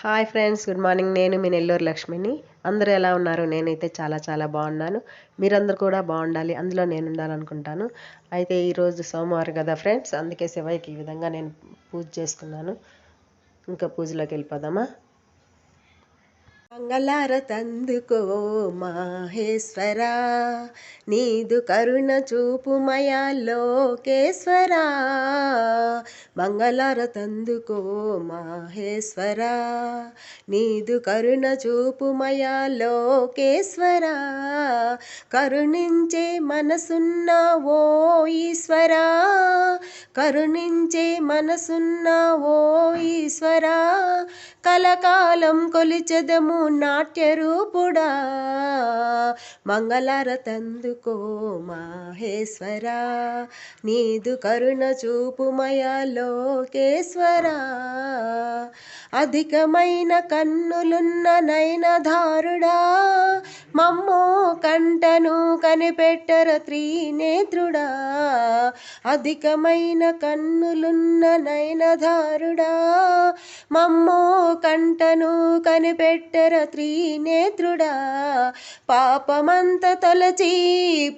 Hi friends good morning నేను మీ నెల్లూరు లక్ష్మిని. అందరూ ఎలా ఉన్నారు? నేనైతే చాలా చాలా బాగున్నాను. మీరందరూ కూడా బాగుండాలి. అందులో నేను ఉండాలనుకుంటాను. అయితే ఈరోజు సోమవారం కదా ఫ్రెండ్స్ అందుకే శివయ్యకి ఈ విధంగా నేను పూజ చేసుకున్నాను ఇంకా పూజలోకి వెళ్ళిపోదామా? మంగళారతందుకో మాహేశ్వరా. నీదు కరుణ చూపుమయా లోకేశ్వరా. మంగళారతందుకో మాహేశ్వరా. నీదు కరుణ చూపుమయా లోకేశ్వరా. కరుణించే మనసున్న ఓ ఈశ్వరా. కరుణించే మనసున్న ఓ ఈశ్వరా. కలకాలం కొలిచెదము నాట్య రూపుడా మంగళారతందుకో మాహేశ్వరా. నీదు కరుణ చూపుమయ లోకేశ్వరా. అధికమైన కన్నులున్న నయనధారుడా మమ్మో కంటను కనిపెట్టర త్రినేత్రుడా. అధికమైన కన్నులున్న నయనధారుడా మమ్మో కంటను కనిపెట్టర త్రినేత్రుడా. పాపమంత తొలచి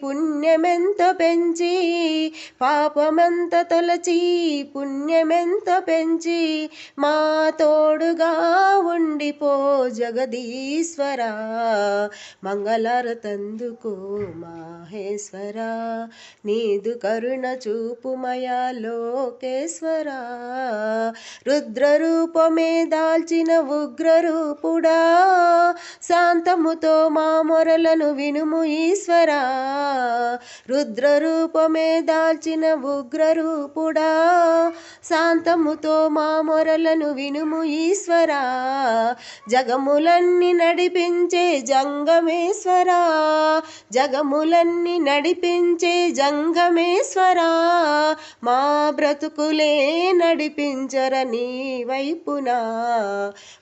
పుణ్యమెంత పెంచి పాపమంత తొలచి పుణ్యమెంత పెంచి మాతో తోడుగా ఉండిపో జగదీశ్వరా మంగళరతందుకో మాహేశ్వరా. నీదు కరుణ చూపుమయా లోకేశ్వరా. రుద్రరూపమే దాల్చిన ఉగ్రరూపుడా శాంతముతో మా మొరలను వినుము ఈశ్వరా. రుద్రరూపమే దాల్చిన ఉగ్రరూపుడా శాంతముతో మా మొరలను వినుము ఈశ్వరా జగములన్నీ నడిపించే జంగమేశ్వరా జగములన్నీ నడిపించే జంగమేశ్వరా మా బ్రతుకులే నడిపించర నీ వైపునా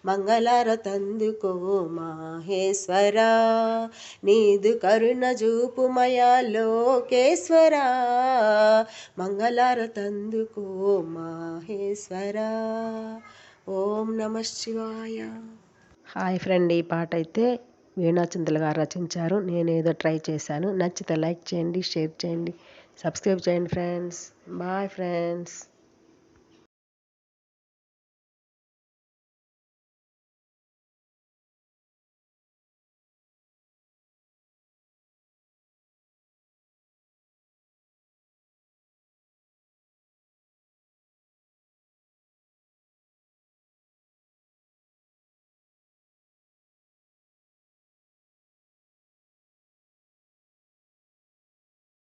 మంగళారతందుకో మాహేశ్వరా నీదు కరుణ చూపుమయా లోకేశ్వరా మంగళారతందుకో మాహేశ్వరా. ఓం నమ శివాయ. హాయ్ ఫ్రెండ్ ఈ పాట అయితే వీణాచందుల గారు రచించారు. నేను ఏదో ట్రై చేశాను. నచ్చితే లైక్ చేయండి షేర్ చేయండి సబ్స్క్రైబ్ చేయండి ఫ్రెండ్స్. Bye friends.